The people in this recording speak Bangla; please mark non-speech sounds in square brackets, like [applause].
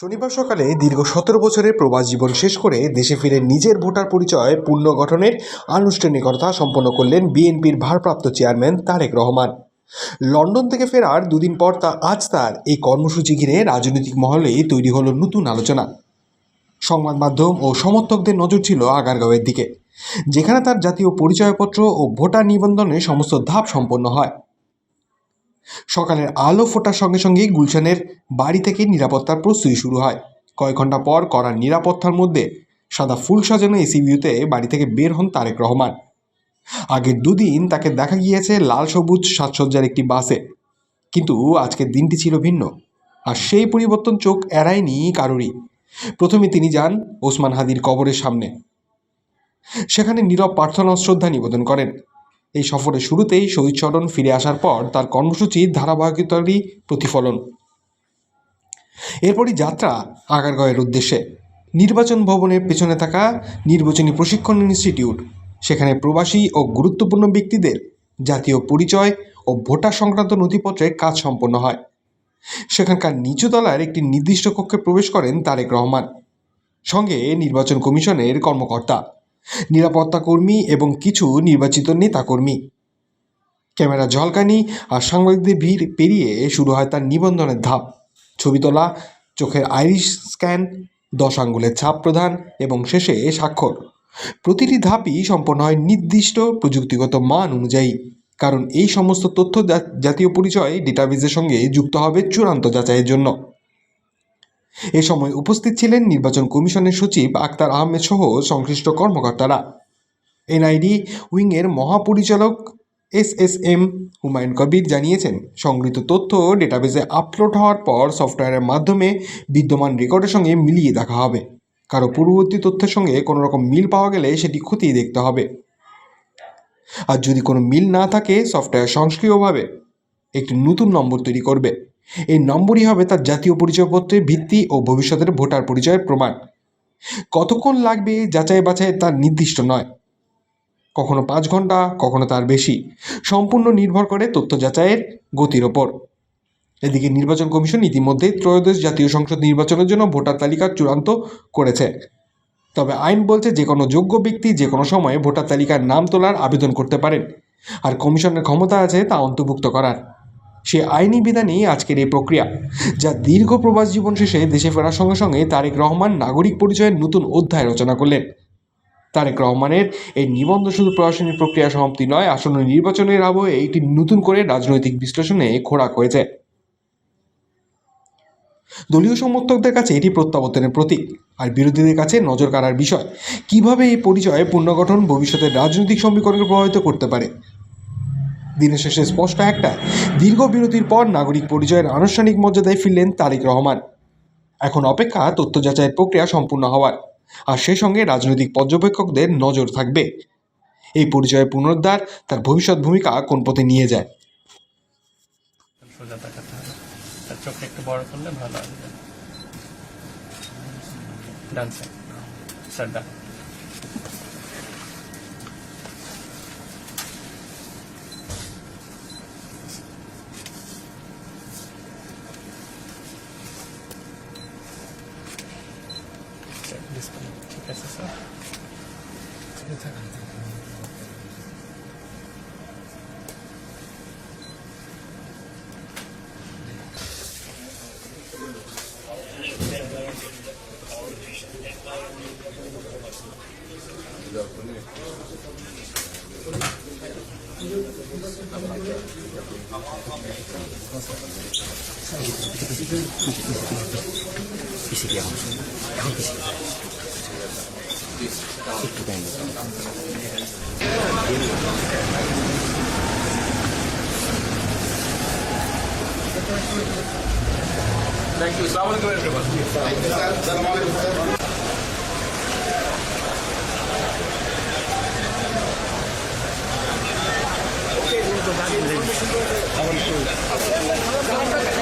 শনিবার সকালে দীর্ঘ সতেরো বছরের প্রবাস জীবন শেষ করে দেশে ফিরে নিজের ভোটার পরিচয় পুনর্গঠনের আনুষ্ঠানিকতা সম্পন্ন করলেন বিএনপির ভারপ্রাপ্ত চেয়ারম্যান তারেক রহমান। লন্ডন থেকে ফেরার দুদিন পর তা, আজ তার এই কর্মসূচি ঘিরে রাজনৈতিক মহলে তৈরি হলো নতুন আলোচনা। সংবাদ মাধ্যম ও সমর্থকদের নজর ছিল আগারগাঁওয়ের দিকে, যেখানে তার জাতীয় পরিচয়পত্র ও ভোটার নিবন্ধনের সমস্ত ধাপ সম্পন্ন হয়। সকালের আলো ফোটার সঙ্গে সঙ্গেই গুলশানের বাড়ি থেকে নিরাপত্তার প্রস্তুতি শুরু হয়। কয়েক ঘণ্টা পর কড়া নিরাপত্তার মধ্যে সাদা ফুল সাজানো এসি ভিউতে বাড়ি থেকে বের হন তারেক রহমান। আগের দুদিন তাকে দেখা গিয়েছে লাল সবুজ সাজসজ্জার একটি বাসে। কিন্তু আজকের দিনটি ছিল ভিন্ন, আর সেই পরিবর্তন চোখ এড়ায়নি কারোরই। প্রথমে তিনি যান ওসমান হাদির কবরের সামনে। সেখানে নীরব প্রার্থনা শ্রদ্ধা নিবেদন করেন। এই সফরের শুরুতেই শহীদ স্মরণ ফিরে আসার পর তার কর্মসূচির ধারাবাহিকতারই প্রতিফলন। এরপরই যাত্রা আগারগাঁওয়ের উদ্দেশ্যে। নির্বাচন ভবনের পেছনে থাকা নির্বাচনী প্রশিক্ষণ ইনস্টিটিউট, সেখানে প্রবাসী ও গুরুত্বপূর্ণ ব্যক্তিদের জাতীয় পরিচয় ও ভোটার সংক্রান্ত নথিপত্রের কাজ সম্পন্ন হয়। সেখানকার নিচুতলার একটি নির্দিষ্ট কক্ষে প্রবেশ করেন তারেক রহমান। সঙ্গে নির্বাচন কমিশনের কর্মকর্তা। নিরাপত্তা কর্মী এবং কিছু নির্বাচিত নেতাকর্মী। ক্যামেরা ঝলকানি আর সাংবাদিকদের ভিড় পেরিয়ে শুরু হয় তার নিবন্ধনের ধাপ। ছবি তোলা, চোখের আইরিশ স্ক্যান, দশ আঙ্গুলের ছাপ প্রদান এবং শেষে স্বাক্ষর। প্রতিটি ধাপই সম্পন্ন হয় নির্দিষ্ট প্রযুক্তিগত মান অনুযায়ী, কারণ এই সমস্ত তথ্য জাতীয় পরিচয় ডেটাবেজের সঙ্গে যুক্ত হবে চূড়ান্ত যাচাইয়ের জন্য। এ সময় উপস্থিত ছিলেন নির্বাচন কমিশনের সচিব আক্তার আহমেদ সহ সংশ্লিষ্ট কর্মকর্তারা। এনআইডি উইংয়ের মহাপরিচালক S S M Humayun Kabir জানিয়েছেন, সংগৃহীত তথ্য ডেটাবেজে আপলোড হওয়ার পর সফটওয়্যারের মাধ্যমে বিদ্যমান রেকর্ডের সঙ্গে মিলিয়ে দেখা হবে। কারও পূর্ববর্তী তথ্যের সঙ্গে কোনো রকম মিল পাওয়া গেলে সেটি খতিয়ে দেখতে হবে। আর যদি কোনো মিল না থাকে, সফটওয়্যার সংস্ক্রিয়ভাবে একটি নতুন নম্বর তৈরি করবে। এই নম্বরই হবে তার জাতীয় পরিচয়পত্রের ভিত্তি ও ভবিষ্যতের ভোটার পরিচয়ের প্রমাণ। কতক্ষণ লাগবে যাচাই বাছাই তার নির্দিষ্ট নয়। কখনো পাঁচ ঘণ্টা, কখনো তার বেশি। সম্পূর্ণ নির্ভর করে তথ্য যাচাইয়ের গতির ওপর। এদিকে নির্বাচন কমিশন ইতিমধ্যে ত্রয়োদশ জাতীয় সংসদ নির্বাচনের জন্য ভোটার তালিকা চূড়ান্ত করেছে। তবে আইন বলছে যে কোনো যোগ্য ব্যক্তি যে কোনো সময়ে ভোটার তালিকার নাম তোলার আবেদন করতে পারেন। আর কমিশনের ক্ষমতা আছে তা অন্তর্ভুক্ত করার। সে আইনি বিধানই আজকের এই প্রক্রিয়া, যা দীর্ঘ প্রবাস জীবন শেষে দেশে ফেরার সঙ্গে সঙ্গে তারেক রহমান নাগরিক পরিচয়ের নতুন অধ্যায় রচনা করলেন। তারেক রহমানের এই নিবন্ধ শুধু প্রশাসনিক প্রক্রিয়া সমাপ্তি নয়, আসন্ন নির্বাচনের আবহে এটি নতুন করে রাজনৈতিক বিশ্লেষণে খোরাক হয়েছে দলীয় সমর্থকদের কাছে এটি প্রত্যাবর্তনের প্রতীক, আর বিরোধীদের কাছে নজর কাড়ার বিষয়, কীভাবে এই পরিচয়ে পুনর্গঠন ভবিষ্যতের রাজনৈতিক সমীকরণকে প্রভাবিত করতে পারে। দিনের শেষে স্পষ্ট একটা, দীর্ঘ বিরতির পর নাগরিক পরিচয়ের আনুষ্ঠানিক মর্যাদায় ফিরলেন তারেক রহমান। এখন অপেক্ষা তথ্য যাচাইয়ের প্রক্রিয়া সম্পূর্ণ হওয়ার, আর সেই সঙ্গে রাজনৈতিক পর্যবেক্ষকদের নজর থাকবে। এই পরিচয়ের পুনরুদ্ধার তার ভবিষ্যৎ ভূমিকা কোন পথে নিয়ে যায়? একটু বড় করলে ভালো 이제벌써이시기아 [unintelligible] Thank you. Assalamu alaikum everyone. Thank you, sir. Alaikum, sir. Okay, we'll go back to. I show you.